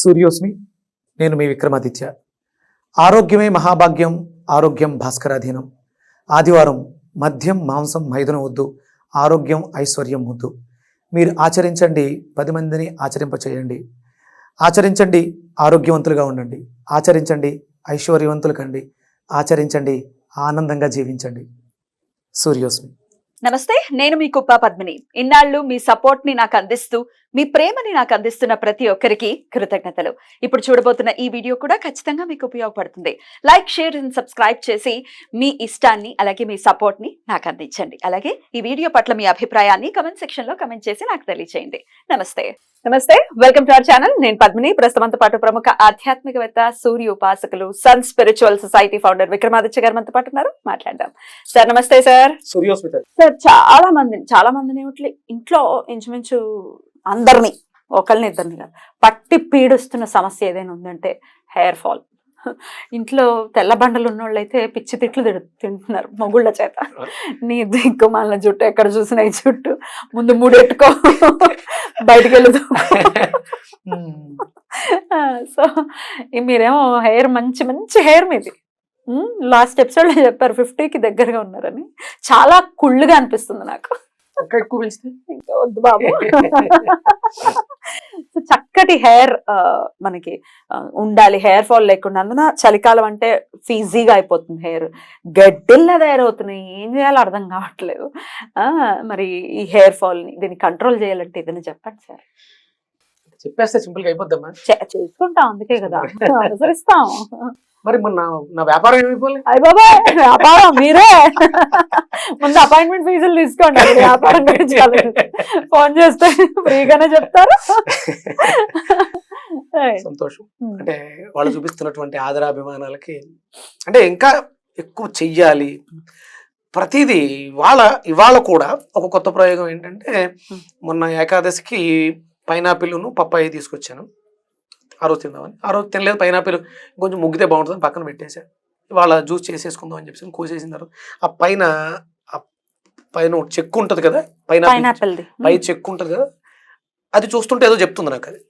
సూర్యోస్మి నేను మీ విక్రమాదిత్య. ఆరోగ్యమే మహాభాగ్యం ఆరోగ్యం భాస్కరాధీనం. ఆదివారం మద్యం మాంసం మైదనం వద్దు ఆరోగ్యం ఐశ్వర్యం వద్దు. మీరు ఆచరించండి పది మందిని ఆచరింపచేయండి. ఆచరించండి ఆరోగ్యవంతులుగా ఉండండి. ఆచరించండి ఐశ్వర్యవంతులు కండి ఆచరించండి ఆనందంగా జీవించండి. సూర్యోస్మి. నమస్తే నేను మీ కుప్ప పద్మిని. ఇన్నాళ్ళు మీ సపోర్ట్ని నాకు అందిస్తూ మీ ప్రేమని నాకు అందిస్తున్న ప్రతి ఒక్కరికి కృతజ్ఞతలు. ఇప్పుడు చూడబోతున్న ఈ వీడియో కూడా ఖచ్చితంగా మీకు ఉపయోగపడుతుంది. లైక్ షేర్ అండ్ సబ్స్క్రైబ్ చేసి మీ ఇష్టాన్ని అలాగే మీ సపోర్ట్ని నాకు అందించండి. అలాగే ఈ వీడియో పట్ల మీ అభిప్రాయాన్ని కమెంట్ సెక్షన్లో కమెంట్ చేసి నాకు తెలియచేయండి. నమస్తే. నమస్తే. వెల్కమ్ టు అవర్ ఛానల్ నేను పద్మిని ప్రస్తుతంతో పాటు ప్రముఖ ఆధ్యాత్మికవేత్త సూర్య ఉపాసకులు sun spiritual society founder Vikramaditya garu మనతో పాటు ఉన్నారు. మాట్లాడదాం. సార్ నమస్తే సార్ సూర్యోస్మి సార్ చాలా మందిని చాలా మందిని ఏమిటి ఇంట్లో ఇంచుమించు అందరినీ ఒకరిని ఇద్దరిని కాదు. పట్టి పీడిస్తున్న సమస్య ఏదైనా ఉందంటే హెయిర్ ఫాల్. ఇంట్లో తెల్ల బండలు ఉన్నోళ్ళు అయితే పిచ్చి తిట్లు తిడు తింటున్నారు మొగుళ్ళ చేత. నీ దిక్కు మళ్ళీ జుట్టు ఎక్కడ చూసినా ఈ జుట్టు. ముందు మూడెట్టుకో. బయటికి వెళ్ళు సో మీరేమో హెయిర్ మంచి మంచి హెయిర్ మీది. లాస్ట్ ఎపిసోడ్లో చెప్పారు 50 కి దగ్గరగా ఉన్నారని. చాలా కుళ్ళుగా అనిపిస్తుంది నాకు. ఇంకా ఎక్కువ పెంచితే ఇంకా వద్దు బాబు. సో చక్కటి హెయిర్ మనకి ఉండాలి. హెయిర్ ఫాల్ లేకుండా. అందున చలికాలం అంటే ఫీజీగా అయిపోతుంది హెయిర్. గడ్డిల్లా తయారవుతున్నాయి. ఏం చేయాలో అర్థం కావట్లేదు. ఆ, మరి ఈ హెయిర్ ఫాల్ని దీన్ని కంట్రోల్ చేయాలంటే ఏదైనా చెప్పండి సార్. చెప్పేస్తే సింపుల్గా అయిపోద్దమ్మా చేసుకుంటాం. అందుకే కదా. అనుసరిస్తాం. మరి నా నా వ్యాపారం ఏమైపోలే అయ్య బాబాయ్ వ్యాపారం మీరే. ముందు అపాయింట్మెంట్ ఫీజులు తీసుకోండి. వ్యాపారం గురించి ఫోన్ చేస్తే ఫ్రీగానే చెప్తారు. సంతోషం. అంటే వాళ్ళు చూపిస్తున్నటువంటి ఆదరాభిమానాలకి అంటే ఇంకా ఎక్కువ చెయ్యాలి. ప్రతిదీ ఇవాళ ఇవాళ కూడా ఒక కొత్త ప్రయోగం ఏంటంటే మొన్న ఏకాదశికి పైనాపిల్ను పప్పాయి తీసుకొచ్చాను. ఆ రోజు తిందామని. ఆ రోజు తినలేదు పైనాపిల్ కొంచెం ముగ్గితే బాగుంటుందని పక్కన పెట్టేశాను ఇవాళ జ్యూస్ చేసేసుకుందాం అని చెప్పేసి కోసేసిన తర్వాత ఆ పైన ఆ పైన చెక్కు ఉంటుంది కదా పైన పై చెక్కు ఉంటుంది కదా అది చూస్తుంటే ఏదో చెప్తుంది నాకు అది.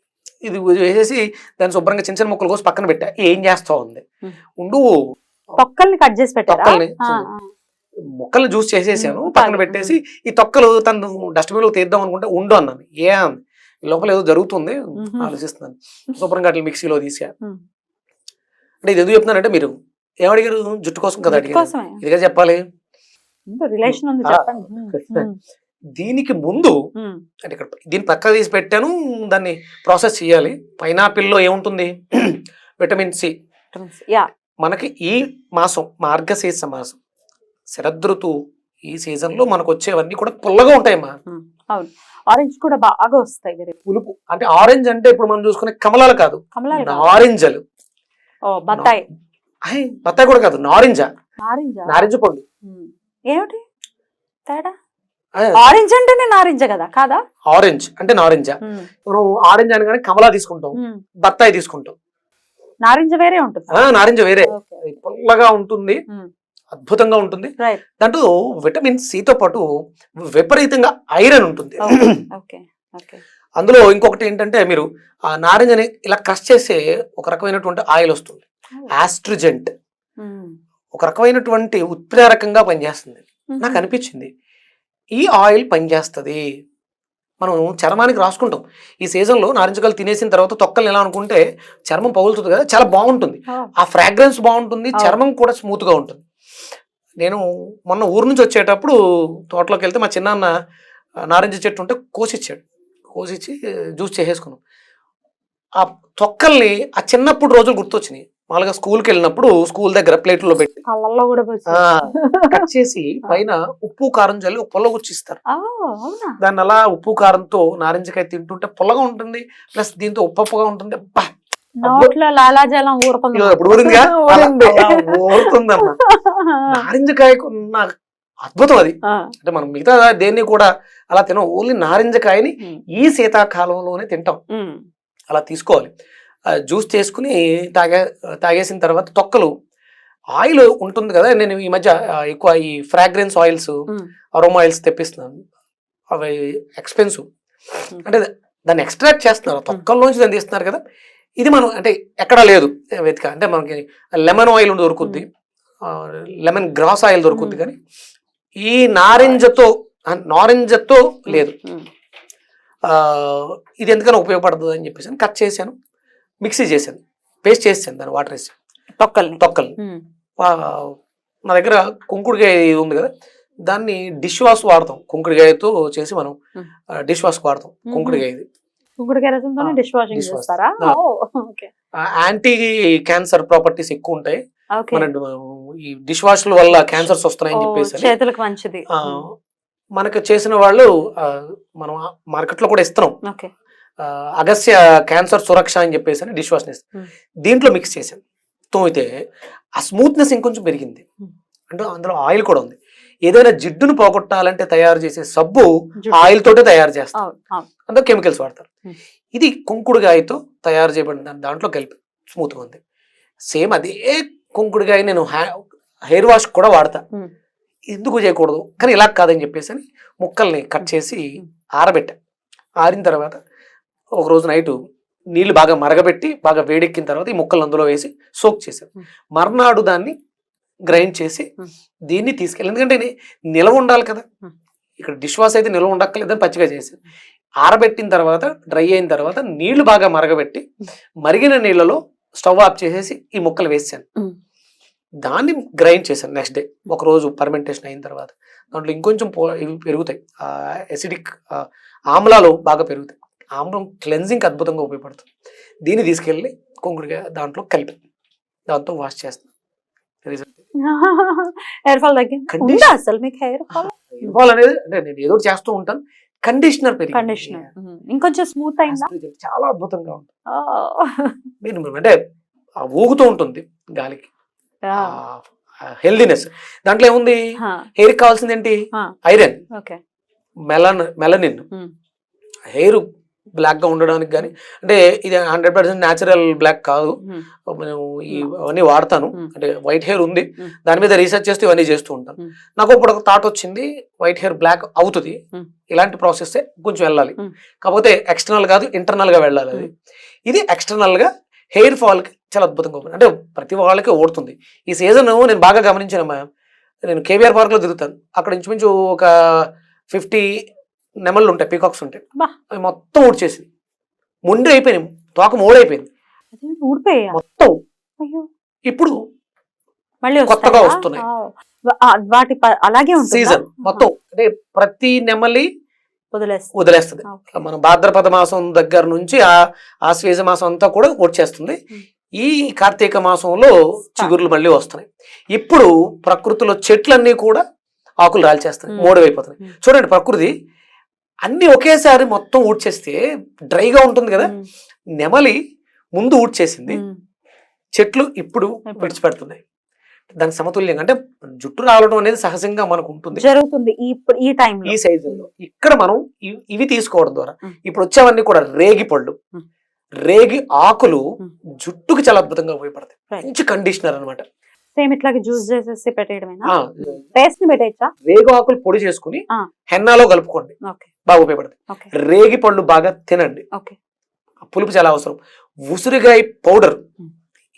ఇది వేసేసి దాన్ని శుభ్రంగా చిన్న చిన్న ముక్కలు కోసి పక్కన పెట్టా. ఏం చేస్తావు ఉంది. ఉండు. తొక్కల్ని కట్ చేసి పెట్టారా? తొక్కల్ని. ఆ, చూడు. ముక్కలు జ్యూస్ చేసేసాను పక్కన. పెట్టేసి ఈ తొక్కలు తను డస్ట్బిన్లో తీద్దాం అనుకుంటే ఉండు అన్నాను. ఏ? అంది లోపల ఏదో జరుగుతుంది. ఆలోచిస్తున్నాను. శుభ్రంగా అట్లా మిక్సీలో తీసా. అంటే ఇది ఎందుకు చెప్తున్నానంటే మీరు ఏమడిగారు జుట్టు కోసం కదా అడిగారు. ఇదిగా చెప్పాలి. రిలేషన్ ఉంది ఆ, చెప్పండి ఉమ్, దీనికి ముందు అంటే ఇక్కడ దీన్ని పక్క తీసి పెట్టాను దాన్ని ప్రాసెస్ చేయాలి. పైనాపిల్లో ఏముంటుంది? Vitamin C. మనకి ఈ మాసం మార్గశీర్ష మాసం శరదృతు ఈ సీజన్లో మనకు వచ్చేవన్నీ కూడా పుల్లగా ఉంటాయమ్మా. ఆరెంజ్ కూడా బాగా వస్తాయి పులుపు. అంటే ఆరెంజ్ అంటే ఇప్పుడు మనం చూసుకునే కమలాలు కాదు. కమలాలు ఓ బత్తాయి. బత్తాయి కూడా కాదు నారింజ. నారింజ? నారింజ పండు. ఏమిటి? తేడా? ఆరెంజ్ అంటేనే నారింజ కదా కాదా? ఆరెంజ్ అంటే నారింజ. మనం ఆరెంజ్ అనగానే కమలా తీసుకుంటాం. బత్తాయి తీసుకుంటాం. నారింజ వేరే ఉంటుంది. నారింజ వేరే. పుల్లగా ఉంటుంది. అద్భుతంగా ఉంటుంది. దాంట్లో విటమిన్ సితో పాటు విపరీతంగా ఐరన్ ఉంటుంది. అందులో ఇంకొకటి ఏంటంటే మీరు ఆ నారింజని ఇలా క్రష్ చేసే ఒక రకమైనటువంటి ఆయిల్ వస్తుంది. ఆస్ట్రిజెంట్. ఉమ్. ఒక రకమైనటువంటి ఉత్ప్రేరకంగా పనిచేస్తుంది. నాకు అనిపించింది. ఈ ఆయిల్ పనిచేస్తుంది. మనం చర్మానికి రాసుకుంటాం. ఈ సీజన్లో నారింజకాయలు తినేసిన తర్వాత తొక్కలు ఎలా అనుకుంటే చర్మం పగులుతుంది కదా చాలా బాగుంటుంది. ఓ, ఆ ఫ్రాగ్రెన్స్ బాగుంటుంది. అవును. చర్మం కూడా స్మూత్గా ఉంటుంది. నేను మొన్న ఊరు నుంచి వచ్చేటప్పుడు తోటలోకి వెళ్తే మా చిన్నాన్న నారింజ చెట్టు ఉంటే కోసిచ్చాడు. కోసిచ్చి జ్యూస్ చేసేసుకున్నాం. ఆ తొక్కల్ని ఆ చిన్నప్పుడు రోజులు గుర్తొచ్చినాయి. మామూలుగా స్కూల్కి వెళ్ళినప్పుడు స్కూల్ దగ్గర ప్లేట్లో పెట్టి కట్ చేసి పైన ఉప్పు కారం చల్లి ఒక పుల్ల గుచ్చిస్తారు ఆ, అవునా? దాన్ని అలా ఉప్పు కారంతో నారింజకాయ తింటుంటే పుల్లగా ఉంటుంది. ప్లస్ దీంతో ఉప్పగా ఉంటుంది. అబ్బా! నోట్లో లాలాజలం ఊరుతుంది. నారింజకాయకు ఉన్న అద్భుతం అది. అంటే మనం మిగతా దేన్ని కూడా అలా తినం. ఓన్లీ నారింజకాయని ఉమ్, ఈ శీతాకాలంలోనే తింటాం. అలా తీసుకోవాలి. జ్యూస్ చేసుకుని తాగే తాగేసిన తర్వాత తొక్కలు. ఆయిల్ ఉంటుంది కదా నేను ఈ మధ్య ఎక్కువ ఈ ఫ్రాగ్రెన్స్ ఆయిల్స్ అరోమా ఆయిల్స్ తెప్పిస్తున్నాను. అవి ఎక్స్పెన్సివ్. అంటే దాన్ని ఎక్స్ట్రాక్ట్ చేస్తున్నారు. తొక్కల్లోంచి దాన్ని తీస్తున్నారు కదా. ఇది మనం అంటే ఎక్కడా లేదు వెతిక అంటే మనకి లెమన్ ఆయిల్ దొరుకుద్ది. లెమన్ గ్రాస్ ఆయిల్ దొరుకుద్ది మ్మ్. కానీ ఈ నారింజతో నారింజతో లేదు. ఇది ఎందుకని ఉపయోగపడుతుంది అని చెప్పేసి కట్ చేశాను మిక్సీ చేశాను పేస్ట్ చేసాను దాన్ని వాటర్ వేసి. తొక్కల్ని. తొక్కల్ని. నా దగ్గర కుంకుడుకాయ ఇది ఉంది కదా దాన్ని డిష్ వాష్ వాడతాం. కుంకుడుకాయతో చేసి మనం. డిష్ వాష్ వాడతాం. కుంకుడుకాయ ఇది. యాంటీ క్యాన్సర్ ప్రాపర్టీస్ ఎక్కువ ఉంటాయి. మన ఈ డిష్ వాష్ల వల్ల క్యాన్సర్స్ వస్తున్నాయని చెప్పేసి చేతులకు మంచిది. మనకు చేసిన వాళ్ళు మనం మార్కెట్లో కూడా ఇస్తున్నాం. అగస్య క్యాన్సర్ సురక్ష అని చెప్పేసి అని డిష్ వాష్. దీంట్లో మిక్స్ చేశాను. తోమితే ఆ స్మూత్నెస్ ఇంకొంచెం పెరిగింది. అంటే అందులో ఆయిల్ కూడా ఉంది. ఏదైనా జిడ్డును పోగొట్టాలంటే తయారు చేసే సబ్బు. ఆయిల్ తోటే తయారు చేస్తారు. అందులో కెమికల్స్ వాడతారు. ఇది కుంకుడుగాయతో తయారు చేయబడిన దాంట్లో కలిపి స్మూత్గా ఉంది. సేమ్ అదే కుంకుడుగాయ నేను హెయిర్ వాష్ కూడా వాడతా. ఎందుకు చేయకూడదు కానీ ఇలా కాదని చెప్పేసి అని ముక్కల్ని కట్ చేసి. ఆరబెట్టా ఆరిన తర్వాత ఒక రోజు నైటు నీళ్ళు బాగా మరగబెట్టి బాగా వేడెక్కిన తర్వాత ఈ ముక్కలు అందులో వేసి సోక్ చేశాను. మర్నాడు దాన్ని గ్రైండ్ చేసి. దీన్ని తీసుకెళ్ళి ఎందుకంటే నిలవ ఉండాలి కదా. ఇక్కడ డిష్ వాష్ అయితే నిల్వ ఉండక్కర్లేదని పచ్చిగా చేశాను ఆరబెట్టిన తర్వాత డ్రై అయిన తర్వాత నీళ్ళు బాగా మరగబెట్టి మరిగిన నీళ్ళలో స్టవ్ ఆఫ్ చేసేసి ఈ ముక్కలు వేసాను దాన్ని గ్రైండ్ చేశాను నెక్స్ట్ డే. ఒక రోజు పర్మెంటేషన్ అయిన తర్వాత. దాంట్లో ఇంకొంచెం పెరుగుతాయి. ఎసిడిక్ ఆమ్లాలు బాగా పెరుగుతాయి. ఆమ్లం క్లెన్జింగ్ అద్భుతంగా ఉపయోగపడుతుంది. దీన్ని తీసుకెళ్ళి కుంకుడుగా దాంట్లో కలిపి దాంతో వాష్ చేస్తాను. రిజల్ట్ హెయిర్ ఫాల్ తగ్గింది. అసలు మీకు హెయిర్ ఫాల్ ఇవ్వాలి అనేది అంటే నేను ఏదో చేస్తూ ఉంటాను. Conditioner conditioner. ఇంకొంచెం స్మూత్ అయిందా? చాలా అద్భుతంగా ఉంటుంది. మీరు అంటే ఆ ఊగుతూ ఉంటుంది గాలికి. హెల్దీనెస్. దాంట్లో ఏముంది? హెయిర్ కావాల్సింది ఏంటి. ఐరన్. Melon melanin. హెయిర్ బ్లాక్గా ఉండడానికి కానీ అంటే ఇది హండ్రెడ్ పర్సెంట్ న్యాచురల్ బ్లాక్ కాదు. ఉమ్, నేను ఈ అవన్నీ వాడతాను. Hmm. అంటే వైట్ హెయిర్ ఉంది. Hmm. దాని మీద రీసెర్చ్ చేస్తూ ఇవన్నీ చేస్తూ ఉంటాను. Hmm. నాకు ఇప్పుడు ఒక థాట్ వచ్చింది వైట్ హెయిర్ బ్లాక్ అవుతుంది. Hmm. ఇలాంటి ప్రాసెస్ కొంచెం వెళ్ళాలి. Hmm. కాకపోతే ఎక్స్టర్నల్ కాదు ఇంటర్నల్గా వెళ్ళాలి అది. ఇది ఎక్స్టర్నల్గా హెయిర్ ఫాల్కి చాలా అద్భుతంగా ఉంటుంది. అంటే ప్రతి వాళ్ళకి ఓడుతుంది. ఈ సీజన్ నేను బాగా గమనించానమ్మా నేను కేవీఆర్ పార్క్లో తిరుగుతాను. అక్కడ ఇంచుమించు ఒక ఫిఫ్టీ నెమళ్ళు ఉంటాయి పీకాక్స్ ఉంటాయి. అవి మొత్తం ఊడ్చేసి ముండి అయిపోయినాయి తోక మూడైపోయింది మొత్తం. ఇప్పుడు మళ్ళీ కొత్తగా? వస్తున్నాయి. వాటి అలాగే సీజన్ మొత్తం. అంటే ప్రతి నెమలి వదిలేస్తా వదిలేస్తుంది. మన భాద్రపద మాసం దగ్గర నుంచి ఆ ఆశ్వేజ మాసం అంతా కూడా వచ్చేస్తుంది. ఈ కార్తీక మాసంలో చిగుర్లు మళ్ళీ వస్తున్నాయి. ఇప్పుడు ప్రకృతిలో చెట్లన్నీ కూడా ఆకులు రాల్చేస్తున్నాయి. మూడవైపోతున్నాయి. చూడండి ప్రకృతి అన్ని ఒకేసారి మొత్తం ఊడ్చేస్తే డ్రైగా ఉంటుంది కదా? నెమలి ముందు ఊడ్చేసింది. చెట్లు ఇప్పుడు. విడిచిపెడుతున్నాయి. దానికి సమతుల్యంగా అంటే జుట్టు రావడం అనేది సహజంగా మనకు ఉంటుంది. జరుగుతుంది ఈ ఇప్పుడు ఈ సైజుల్లో ఇక్కడ మనం ఇవి- తీసుకోవడం ద్వారా. ఇప్పుడు వచ్చేవన్నీ కూడా రేగి పళ్ళు. రేగి ఆకులు. జుట్టుకి చాలా అద్భుతంగా ఉపయోగపడతాయి. మంచి కండిషనర్ అనమాట సేమ్ ఇట్లాగే జ్యూస్ చేసేసి పెట్టేయడమేనా? పేస్ట్ని పెట్టేయచ్చా? రేగు ఆకులు పొడి చేసుకుని. హెన్నాలో కలుపుకోండి. బాగా ఉపయోగపడతాయి ఓకే. రేగి పళ్ళు బాగా తినండి. పులుపు చాలా అవసరం. ఉసిరికాయ పౌడర్.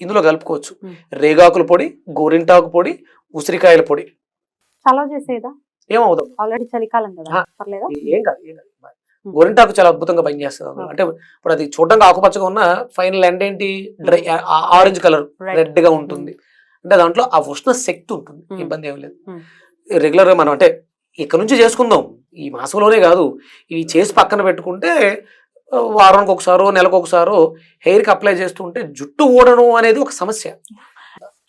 ఇందులో కలుపుకోవచ్చు. రేగాకుల పొడి గోరింటాకు పొడి ఉసిరికాయల పొడి. చలవ చేసేదా? ఏమవుతాం ఆల్రెడీ చలికాలం కదా. ఏం కాదు ఏం కాదు. గోరింటాకు చాలా అద్భుతంగా పనిచేస్తుంది. అంటే ఇప్పుడు అది చూడడానికి ఆకుపచ్చగా ఉన్న ఫైనల్ ఎండ్ ఏంటి? Dry orange colour. రెడ్గా ఉంటుంది. అంటే దాంట్లో ఆ ఉష్ణ శక్తి ఉంటుంది. ఇబ్బంది ఏం లేదు. Hmm. రెగ్యులర్గా మనం అంటే ఇక్కడ నుంచి చేసుకుందాం. ఈ మాసంలోనే కాదు. ఇవి చేసి పక్కన పెట్టుకుంటే వారానికి ఒకసారో నెలకు ఒకసారో హెయిర్కి అప్లై చేస్తుంటే జుట్టు ఊడడం అనేది ఒక సమస్య.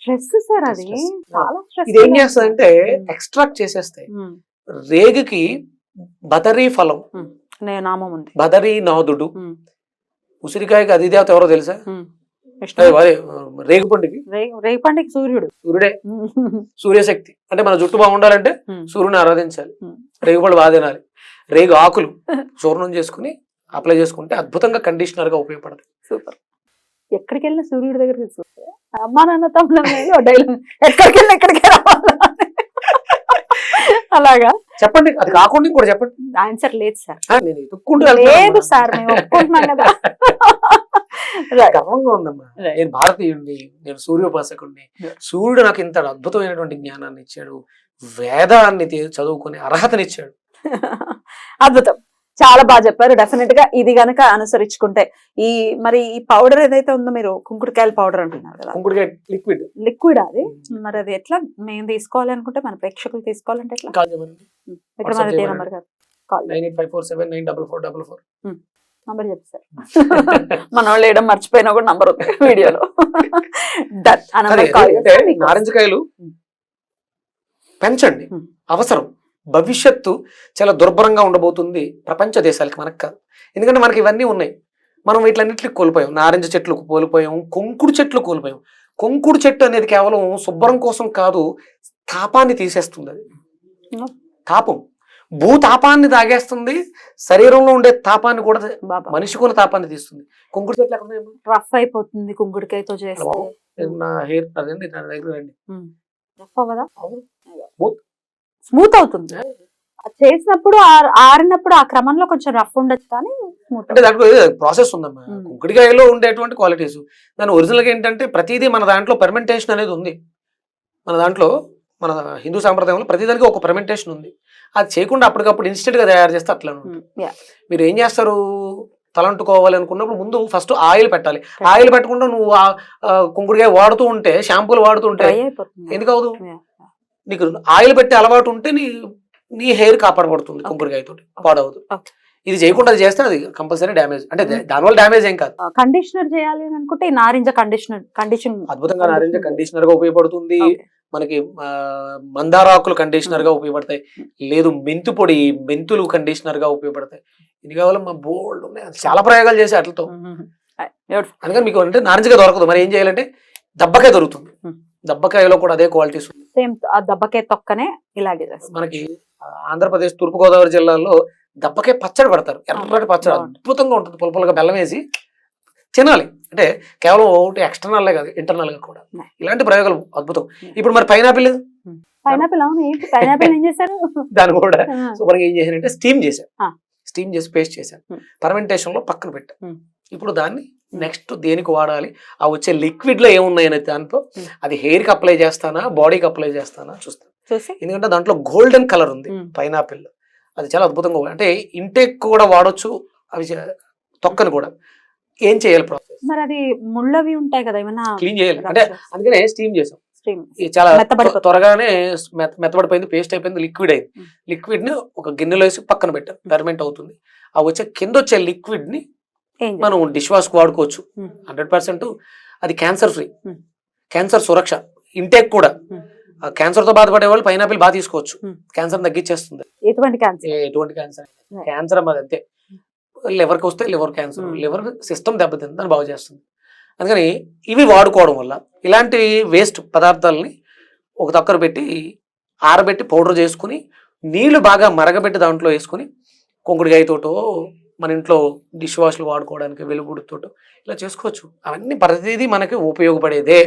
స్ట్రెస్ సార్ అది? Stress. చాలా స్ట్రెస్ ఇది ఏం చేస్తుందంటే Hmm. ఎక్స్ట్రాక్ట్ చేసేస్తాయి. రేగికి బదరీ ఫలం. నామం ఉంది. బదరీ నాదుడు. ఉసిరికాయకి అధిదేవత ఎవరో తెలుసా? రేగుపండుకి రే- రేపండికి సూర్యుడు. సూర్యుడే. సూర్యశక్తి. అంటే మన జుట్టు బాగుండాలంటే సూర్యుని ఆరాధించాలి. రేగుపళ్ళు బాగా తినాలి. రేగు ఆకులు చూర్ణం చేసుకుని అప్లై చేసుకుంటే అద్భుతంగా కండిషనర్గా ఉపయోగపడుతుంది సూపర్. ఎక్కడికి వెళ్ళిన సూర్యుడి దగ్గరికి చూస్తే అమ్మా నాన్న తమ్ముడు డైలాగ్ ఎక్కడికి వెళ్ళిన ఎక్కడికి అలాగా? చెప్పండి అది కాకుండా ఇంకోటి చెప్పండి. ఆన్సర్ లేదు సార్. లేదు. సార్ మేము ఒప్పుకుంటున్నాం కదా. గర్వంగా ఉందమ్మా. నేను భారతీయుడిని నేను సూర్యోపాసకుడిని. సూర్యుడు నాకు ఇంత అద్భుతమైనటువంటి జ్ఞానాన్ని ఇచ్చాడు. వేదాన్ని చదువుకునే అర్హతనిచ్చాడు. అద్భుతం. చాలా బాగా చెప్పారు. డెఫినెట్గా ఇది గనక అనుసరించుకుంటే ఈ మరి ఈ పౌడర్ ఏదైతే ఉందో మీరు కుంకుడుకాయల పౌడర్ అంటున్నారు కదా. కుంకుడుగా లిక్విడ్ లిక్విడ్ అది? మరి అది ఎట్లా? మేము తీసుకోవాలి అనుకుంటే మన ప్రేక్షకులు తీసుకోవాలంటే ఎట్లా? ఇక్కడ WhatsApp మన. Number call nine eight five four seven nine double four double four. Number చెప్తారు మన వాళ్ళు వేయడం మర్చిపోయినా కూడా నంబర్ ఉంది వీడియోలో. మీకు. నారింజకాయలు Hmm. పెంచండి. Hmm. అవసరం. భవిష్యత్తు చాలా దుర్భరంగా ఉండబోతుంది ప్రపంచ దేశాలకి మనకు కాదు. ఎందుకంటే మనకి ఇవన్నీ ఉన్నాయి. మనం వీటిలన్నింటికి కోల్పోయాం. నారింజ చెట్లు కోల్పోయాం కొంకుడు చెట్లు కోల్పోయాం. కొంకుడు చెట్టు అనేది కేవలం శుభ్రం కోసం కాదు తాపాన్ని తీసేస్తుంది అది. Hmm. తాపం. భూతాపాన్ని తాగేస్తుంది శరీరంలో ఉండే తాపాన్ని కూడా బాబా. మనిషి కూడా తాపాన్ని తీస్తుంది. కొంకుడు చెట్లు? రఫ్ అయిపోతుంది కుంకుడుకాయతో చేస్తే. నా హెయిర్ అదండి నా దగ్గర రఫ్ అవ్వదా. స్మూత్. అవుతుంది. చేసినప్పుడు ఆరినప్పుడు ఆ క్రమంలో కొంచెం రఫ్ ఉండొచ్చు కానీ అంటే దాంట్లో ప్రాసెస్ ఉందమ్మా. మ్మ్. కుంకుడికాయలో ఉండేటువంటి క్వాలిటీస్. దాని ఒరిజినల్గా ఏంటంటే ప్రతిదీ మన దాంట్లో పెర్మెంటేషన్ అనేది ఉంది. మన దాంట్లో మన హిందూ సాంప్రదాయంలో ప్రతిదానికి ఒక పెర్మెంటేషన్ ఉంది. అది చేయకుండా అప్పటికప్పుడు ఇన్స్టెంట్గా తయారు చేస్తే అట్లా మీరు ఏం చేస్తారు? తలంటుకోవాలి అనుకున్నప్పుడు ముందు ఫస్ట్ ఆయిల్ పెట్టాలి. ఆయిల్ పెట్టకుండా నువ్వు కుంకుడికాయ వాడుతూ ఉంటే షాంపూలు వాడుతూ ఉంటే డ్రై అయిపోతుంది. ఎందుకు అవదు Yeah. నీకు ఆయిల్ పెట్టే అలవాటు ఉంటే నీ నీ హెయిర్ కాపాడబడుతుంది కుంకుడికాయతో పాడవదు. ఇది చేయకుండా అది చేస్తే అది కంపల్సరీ డ్యామేజ్ అంటే Mm. దానివల్ల డ్యామేజ్ ఏం కాదు. కండిషనర్ చేయాలి అని అనుకుంటే నారింజ కండిషనర్ కండిషన్ అద్భుతంగా నారింజ కండిషనర్గా ఉపయోగపడుతుంది. మనకి మందారాకులు కండిషనర్గా ఉపయోగపడతాయి. లేదు మెంతు పొడి మెంతులు కండిషనర్గా ఉపయోగపడతాయి. ఇది కావాలి? మా బోల్డ్ ఉన్నాయి. చాలా ప్రయోగాలు చేసి అట్లతో. అందుకని మీకు అంటే నారింజగా దొరకదు. మరి ఏం చేయాలంటే దబ్బకాయ దొరుకుతుంది. దబ్బకాయలో కూడా అదే క్వాలిటీస్ సేమ్ ఆ దెబ్బకే తొక్కనే ఇలాగే మనకి ఆంధ్రప్రదేశ్ తూర్పుగోదావరి జిల్లాలో దబ్బకాయ పచ్చడి పడతారు. ఎర్రటి పచ్చడి. అద్భుతంగా ఉంటుంది. పులపులుగా బెల్లం వేసి తినాలి. అంటే కేవలం ఒకటి ఎక్స్టర్నల్ కాదు ఇంటర్నల్గా కూడా. ఇలాంటి ప్రయోగాలు అద్భుతం. ఇప్పుడు మరి పైనాపిల్ పైనాపిల్ అవును ఏంటి? పైనాపిల్ ఏం చేశారు? దాన్ని కూడా సూపర్గా ఏం చేశానంటే స్టీమ్ చేశాను. స్టీమ్ చేసి పేస్ట్ చేశాను. ఫర్మెంటేషన్లో పక్కన పెట్టాను. ఇప్పుడు దాన్ని నెక్స్ట్ దేనికి వాడాలి? ఆ వచ్చే లిక్విడ్లో ఏమున్నాయనే దాంతో. అది హెయిర్కి అప్లై చేస్తానా? బాడీకి అప్లై చేస్తానా? చూస్తాను. చూసి? ఎందుకంటే దాంట్లో గోల్డెన్ కలర్ ఉంది. పైనాపిల్ అది చాలా అద్భుతంగా. అంటే ఇంటేక్ కూడా వాడొచ్చు అవి తొక్కను కూడా. ఏం చేయాలి ప్రాసెస్ మరి అది ముళ్ళవి ఉంటాయి కదా ఏమైనా క్లీన్ చేయాలి. అంటే అందుకనే స్టీమ్ చేసాం. చాలా త్వరగానే మెత్త- మెత్తబడిపోయింది పేస్ట్ అయిపోయింది లిక్విడ్ అయింది. లిక్విడ్ని ఒక గిన్నెలో వేసి పక్కన పెట్టాను ఫెర్మెంట్ అవుతుంది. ఆ వచ్చే కింద వచ్చే లిక్విడ్ని మనం డిష్ వాష్కు వాడుకోవచ్చు. హండ్రెడ్ పర్సెంట్ అది క్యాన్సర్ ఫ్రీ. క్యాన్సర్ సురక్ష. ఇంటేక్ కూడా. క్యాన్సర్తో బాధపడే వాళ్ళు పైనాపిల్ బాగా తీసుకోవచ్చు. క్యాన్సర్ తగ్గించేస్తుంది. ఎటువంటి క్యాన్సర్ ఎటువంటి క్యాన్సర్. క్యాన్సర్ అన్నది అంతే. లివర్కి వస్తే లివర్ క్యాన్సర్. లివర్ సిస్టమ్ దెబ్బతింది దాన్ని బాగు చేస్తుంది అందుకని ఇవి వాడుకోవడం వల్ల ఇలాంటి వేస్ట్ పదార్థాలని ఒక దగ్గర పెట్టి ఆరబెట్టి పౌడర్ చేసుకుని నీళ్ళు బాగా మరగబెట్టి దాంట్లో వేసుకుని కుంకుడుకాయతోటో మన ఇంట్లో డిష్ వాష్లు వాడుకోవడానికి వెలుగుడితోటో ఇలా చేసుకోవచ్చు అవన్నీ ప్రతిదీ మనకి ఉపయోగపడేదే.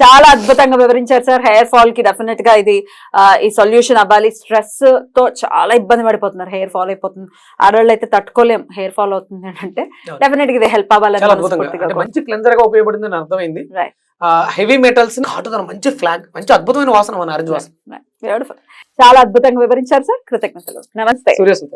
చాలా అద్భుతంగా వివరించారు సార్. హెయిర్ ఫాల్కి డెఫినెట్గా ఇది ఈ సొల్యూషన్ అవ్వాలి. స్ట్రెస్తో చాలా ఇబ్బంది పడిపోతున్నారు. హెయిర్ ఫాల్ అయిపోతుంది. ఆడవాళ్ళు అయితే తట్టుకోలేం. హెయిర్ ఫాల్ అవుతుంది అంటే. డెఫినెట్గా ఇది హెల్ప్ అంటే మంచి క్లెన్జర్గా ఉపయోగపడింది అని అర్థమైంది. హెవీ మెటల్స్ మంచి ఫ్లాగ్ మంచి అద్భుతమైన వాసన మన. చాలా అద్భుతంగా వివరించారు సార్. కృతజ్ఞతలు. నమస్తే.